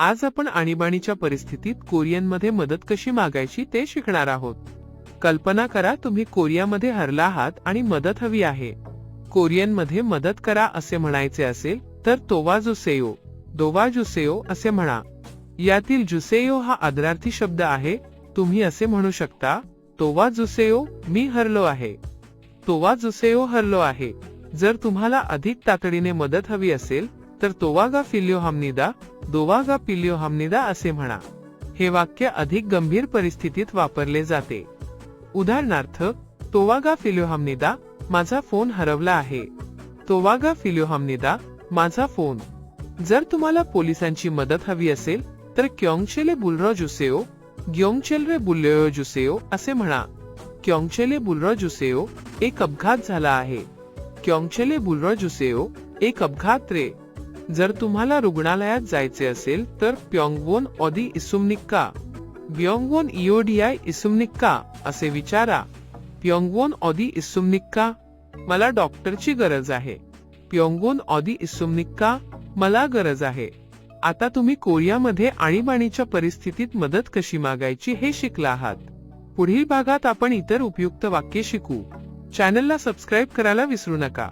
आज आपण आणीबाणीच्या परिस्थितीत कोरियनमध्ये मदत कशी मागायची ते शिकणार आहोत. कल्पना करा तुम्ही कोरियामध्ये हरला आहात आणि मदत हवी आहे. कोरियनमध्ये मदत करा असे म्हणायचे असेल तर तोवा जुसेयो दोवा जुसेयो असे म्हणा. यातील जुसेयो हा आदरार्थी शब्द आहे तुम्ही असे म्हणू शकता तोवा जुसेयो मी हरलो आहे. तोवा जुसेयो हरलो आहे. जर तुम्हाला अधिक तातडीने मदत हवी असेल तर तोवागा फिलिओ हमनिदा दोवागा पिलिओ हमनिदा असे म्हणा. हे वाक्य अधिक गंभीर परिस्थितीत वापरले जाते. उदाहरणार्थ तोवागा फिलिओ हमनिदा माझा फोन हरवला आहे. तोवागा फिलिओ हमनिदा माझा फोन. जर तुम्हाला पोलिसांची मदत हवी असेल तर क्योंगचेले बुलरो जुसेओ ग्योंगचेल रे बुल्लेओ जुसेओ असे म्हणा. क्योंगचेले बुलरो जुसेओ एक अपघात झाला आहे. क्योंगचेले बुलरो जुसेओ एक अपघात रे. जर तुम्हाला रुग्णालयात जायचे असेल तर प्योंगवोन ऑदी इसुमनिक्का. ब्योंगवोन इओडीआय इसुमनिक्का असे विचारा. प्योंगवोन ऑदी इसुमनिक्का मला डॉक्टरची गरज आहे. प्योंगवोन ऑदी इसुमनिक्का मला गरज आहे. आता तुम्ही कोरियामध्ये आणीबाणीच्या परिस्थितीत मदत कशी मागायची हे शिकला आहात. पुढील भागात आपण इतर उपयुक्त वाक्य शिकू. चॅनलला सबस्क्राईब करायला विसरू नका.